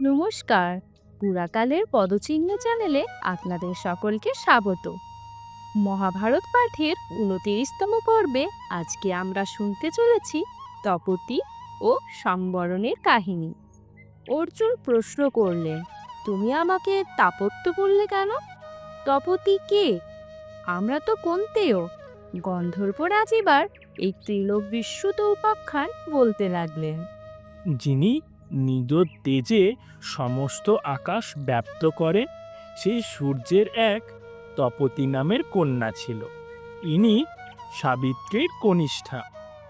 নমস্কার। পুরাকালের পদচিহ্ন চ্যানেলে আপনাদের সকলকে স্বাগত। মহাভারত পাঠের উনতিরিশতম পর্বে আজকে আমরা শুনতে চলেছি তপতি ও সম্বরণের কাহিনী। অর্জুন প্রশ্ন করলেন, তুমি আমাকে তাপত্য বললে কেন? তপতি কে? আমরা তো কোনতেও গন্ধর্ব রাজিবার এই ত্রিলোক বিশ্বত উপাখ্যান বলতে লাগলেন, যিনি নিজ তেজে সমস্ত আকাশ ব্যপ্ত করে, সেই সূর্যের এক তপতি নামের কন্যা ছিল। ইনি সাবিত্রীর কনিষ্ঠা।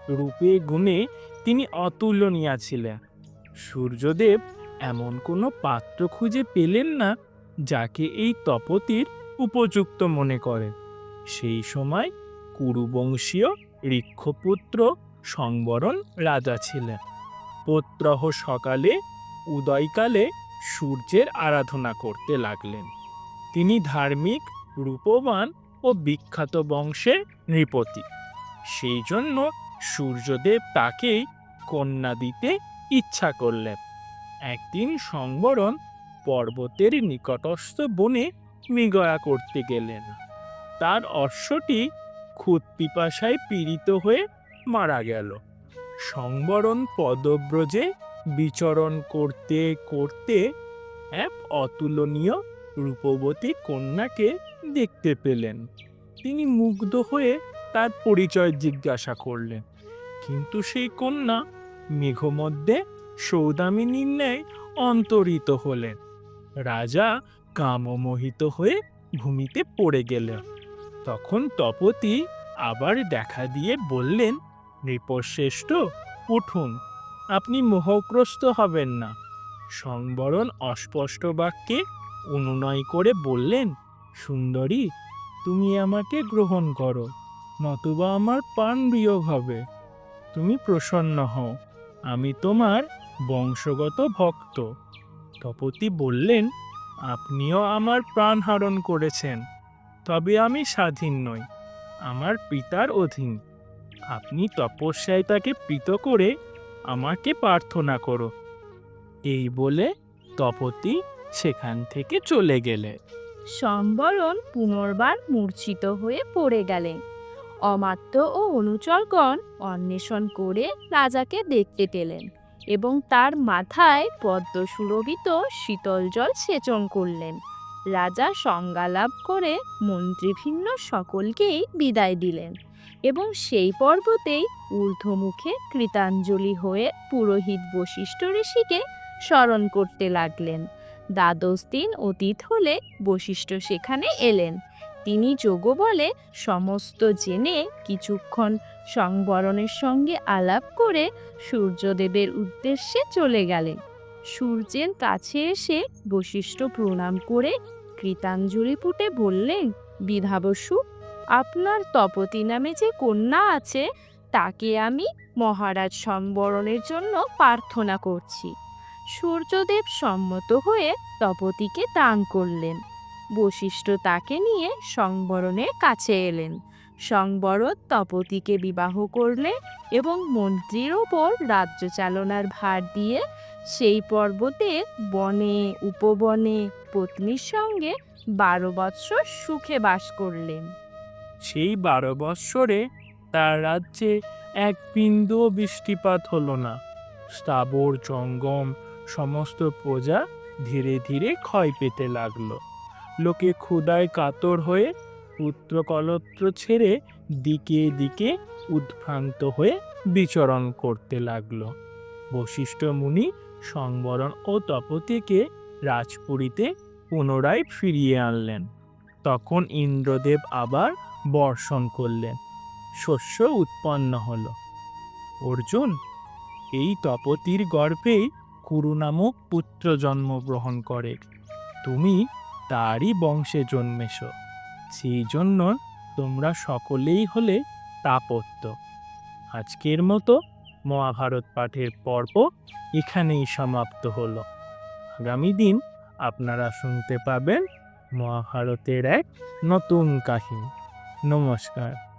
রূপে গুণে তিনি অতুলনীয়া ছিলেন। সূর্যদেব এমন কোনো পাত্র খুঁজে পেলেন না, যাকে এই তপতির উপযুক্ত মনে করেন সেই সময় কুরুবংশীয় ঋক্ষপুত্র সংবরণ রাজা ছিলেন। প্রত্যহ সকালে, উদয়কালে সূর্যের আরাধনা করতে লাগলেন। তিনি ধার্মিক, রূপবান ও বিখ্যাত বংশের নৃপতি। সেই জন্য সূর্যদেব তাকেই কন্যা দিতে ইচ্ছা করলেন। একদিন সংবরণ পর্বতের নিকটস্থ বনে মৃগয়া করতে গেলেন। তার অশ্বটি খুদ পিপাসায় পীড়িত হয়ে মারা গেল। সংবরণ পদব্রজে বিচরণ করতে করতে এক অতুলনীয় রূপবতী কন্যাকে দেখতে পেলেন। তিনি মুগ্ধ হয়ে তার পরিচয় জিজ্ঞাসা করলেন, কিন্তু সেই কন্যা মেঘমধ্যে সৌদামিনীর ন্যায় অন্তরিত হলেন। রাজা কামমোহিত হয়ে ভূমিতে পড়ে গেলেন। তখন তপতি আবার দেখা দিয়ে বললেন নৃপশ্রেষ্ঠ, উঠুন। আপনি মোহগ্রস্ত হবেন না। সংবরণ অস্পষ্ট বাক্যে অনুনয় করে বললেন, সুন্দরী, তুমি আমাকে গ্রহণ করো, নতুবা আমার প্রাণ বিয়োগ হবে। তুমি প্রসন্ন হও। আমি তোমার বংশগত ভক্ত। তপতি বললেন, আপনিও আমার প্রাণ হরণ করেছেন, তবে আমি স্বাধীন নই, আমার পিতার অধীন। আপনি তপস্যায় তাকে প্রীত করে আমাকে প্রার্থনা করো। এই বলে তপতি সেখান থেকে চলে গেলে। সম্বরণ পুনর্বার মূর্ছিত হয়ে পড়ে গেলেন অমাত্য ও অনুচরগণ অন্বেষণ করে রাজাকে দেখতে পেলেন এবং তার মাথায় পদ্ম সুরভিত শীতল জল সেচন করলেন। রাজা সংজ্ঞালাভ করে মন্ত্রীভিন্ন সকলকেই বিদায় দিলেন। এবং সেই পর্বতেই ঊর্ধ্বমুখে কৃতাঞ্জলি হয়ে পুরোহিত বশিষ্ঠ ঋষিকে স্মরণ করতে লাগলেন। দ্বাদশ দিন অতীত হলে বশিষ্ঠ সেখানে এলেন। তিনি যোগ বলে সমস্ত জেনে কিছুক্ষণ সংবরণের সঙ্গে আলাপ করে সূর্যদেবের উদ্দেশ্যে চলে গেলেন। সূর্যের কাছে এসে বশিষ্ঠ প্রণাম করে কৃতাঞ্জলি পুটে বললেন, বিধাবসু আপনার তপতি নামে যে কন্যা আছে, তাকে আমি মহারাজ সম্বরণের জন্য প্রার্থনা করছি। সূর্যদেব সম্মত হয়ে তপতিকে দান করলেন। বশিষ্ঠ তাকে নিয়ে সংবরণের কাছে এলেন। সংবরণ তপতিকে বিবাহ করলে এবং মন্ত্রীর ওপর রাজ্য চালনার ভার দিয়ে সেই পর্বতে বনে, উপবনে পত্নীর সঙ্গে বারো বৎসর সুখে বাস করলেন। সেই বারো বৎসরে তার রাজ্যে এক বিন্দুও বৃষ্টিপাত হলো না। স্থাবর জঙ্গম, সমস্ত প্রজা ধীরে ধীরে ক্ষয় পেতে লাগল। লোকে ক্ষুদায় কাতর হয়ে পুত্রকলত্র ছেড়ে দিকে দিকে উদ্ভ্রান্ত হয়ে বিচরণ করতে লাগল। বশিষ্ঠ মুনি সংবরণ ও তপতিকে রাজপুরীতে পুনরায় ফিরিয়ে আনলেন। তখন ইন্দ্রদেব আবার বর্ষণ করলেন শস্য উৎপন্ন হল। অর্জুন, এই তপতির গর্ভেই কুরু নামক পুত্র জন্মগ্রহণ করে। তুমি তারই বংশে জন্মেছ। সেই জন্য তোমরা সকলেই হলে তাপত্য। আজকের মতো মহাভারত পাঠের পর্ব এখানেই সমাপ্ত হলো। আগামী দিন আপনারা শুনতে পাবেন মহাভারতের এক নতুন কাহিনী। নমস্কার